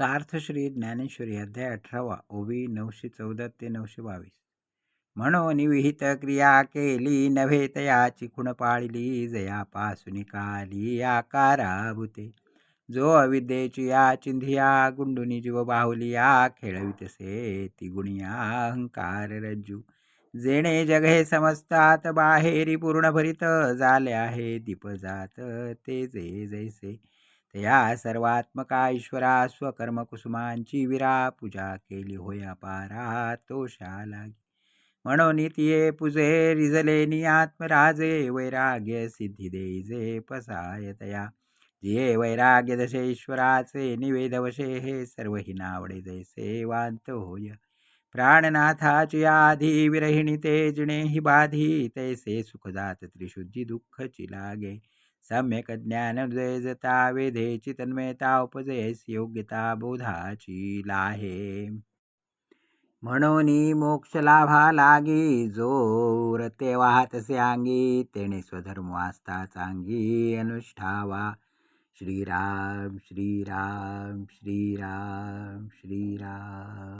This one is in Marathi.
सार्थ श्री ज्ञानेश्वरी अध्याय अठरावा ओवी नऊशे चौदा ते नऊशे बावीस. म्हणून विहित क्रिया केली नव्हे तयाची खुण पाळली जयापासून काली आकाराभूते. जो अविद्येची या चिंधिया गुंडुनी जीव बाहुलिया खेळवितसे ती गुणिया अहंकार रज्जू. जेणे जग हे समजतात बाहेरी पूर्ण भरित झाले आहे दीप जात ते जे जैसे. तया सर्वात्मका ईश्वरा स्वकर्म कुसुमांची विरा पूजा केली होय अपारा तोषा लागी म्हणून तिये पूजे रिजलेनी आत्मराजे वैराग्य सिद्धी देईजे पसाय तया जिये वैराग्य दशे ईश्वराचे निवेदवशे हे सर्व हि नावडे जैसे वांत होय. प्राणनाथाची आधी विरहिणी ते जिणे हि बाधी तैसे सुखदात त्रिशुद्धी दुःखची लागे. सम्यक ज्ञान जता वेधेची तन्मयता उपजयस योग्यता बोधाची लाहे। म्हणून मोक्ष लाभा लागी जो रते वाहतसे अंगी तेने स्वधर्म वाचता चांगी अनुष्ठावा। श्रीराम श्रीराम श्रीराम श्रीराम।